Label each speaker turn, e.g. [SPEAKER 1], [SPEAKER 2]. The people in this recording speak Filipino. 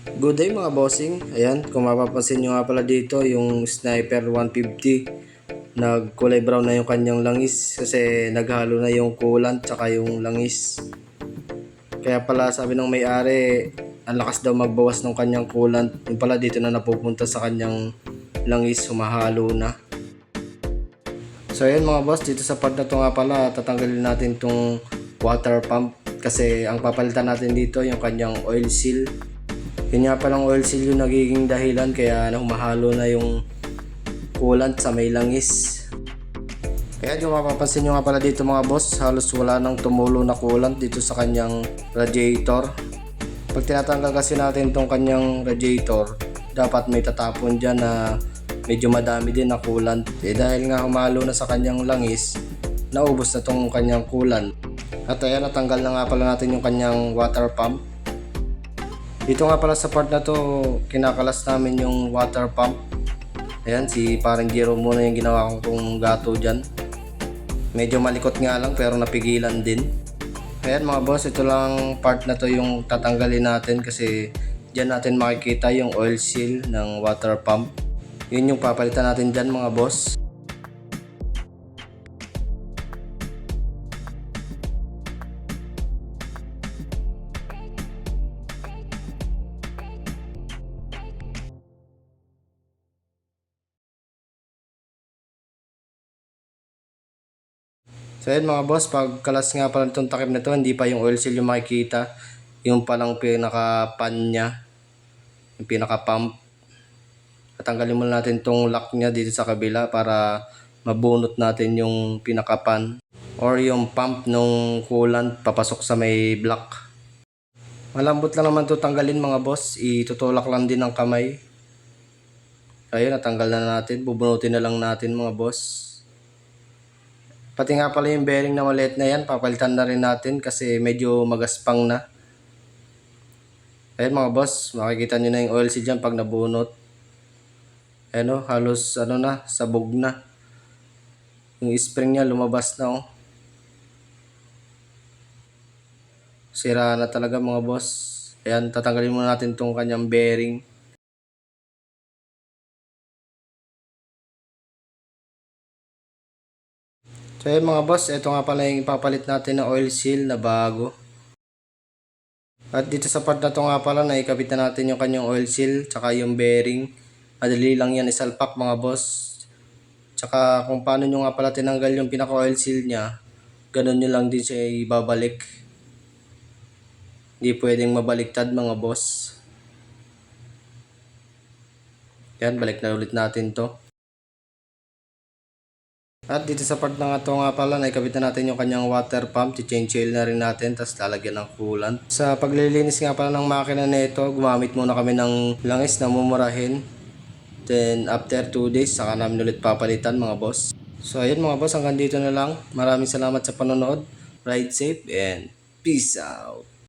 [SPEAKER 1] Good day mga bossing. Ayan, kung mapapansin nyo nga pala dito, yung Sniper 150, nagkulay brown na yung kanyang langis kasi naghalo na yung coolant tsaka yung langis. Kaya pala sabi ng may-ari, ang lakas daw magbawas ng kanyang coolant. Yung pala dito na napupunta sa kanyang langis, humahalo na. So ayun mga boss, dito sa part na to nga pala, tatanggalin natin tong water pump kasi ang papalitan natin dito yung kanyang oil seal. Yun nga palang oil seal yung nagiging dahilan kaya humahalo na yung coolant sa may langis. Kaya yung mapapansin nyo nga pala dito mga boss, halos wala nang tumulo na coolant dito sa kanyang radiator. Pag tinatanggal kasi natin tong kanyang radiator, dapat may tatapon dyan na medyo madami din na coolant. Eh dahil nga humalo na sa kanyang langis, naubos na tong kanyang coolant. At ayan, natanggal na nga pala natin yung kanyang water pump. Dito nga pala sa part na to, kinakalas namin yung water pump. Ayan, si parang Jero muna yung ginawa kong gato dyan. Medyo malikot nga lang pero napigilan din. Ayan mga boss, ito lang part na to yung tatanggalin natin kasi dyan natin makikita yung oil seal ng water pump. Yun yung papalitan natin dyan mga boss. So yun mga boss, pag kalas nga pala itong takip na to, hindi pa yung oil seal yung makikita. Yung palang pinaka-pan niya. Yung pinaka-pump. Tatanggalin muna natin tong lock niya dito sa kabila para mabunot natin yung pinaka-pan. Or yung pump nung coolant papasok sa may block. Malambot lang naman to tanggalin mga boss. Itutulak lang din ng kamay. Ayun, natanggal na natin. Bubunutin na lang natin mga boss. Pati nga pala yung bearing na maliit na yan, papalitan na rin natin kasi medyo magaspang na. Ayun mga boss, makikita nyo na yung oil seal dyan pag nabunot. Ayun o, halos ano na, sabog na. Yung spring niya lumabas na oh. Sira na talaga mga boss. Ayan, tatanggalin muna natin tong kanyang bearing. So yun mga boss, ito nga pala yung ipapalit natin na oil seal na bago. At dito sa part na to nga pala, naikabit na natin yung kanyang oil seal, tsaka yung bearing. Madali lang yan isalpak mga boss. Tsaka kung paano nyo nga pala tinanggal yung pinaka oil seal niya, ganun nyo lang din siya ibabalik. Hindi pwedeng mabaliktad mga boss. Yan, balik na ulit natin to. At dito sa part na nga to nga pala, naikabit na natin yung kanyang water pump. change oil na rin natin, tapos lalagyan ng coolant. Sa paglilinis nga pala ng makina nito, gumamit muna kami ng langis na mumurahin. Then after 2 days, saka namin ulit papalitan mga boss. So ayun mga boss, hanggang dito na lang. Maraming salamat sa panonood. Ride safe and peace out.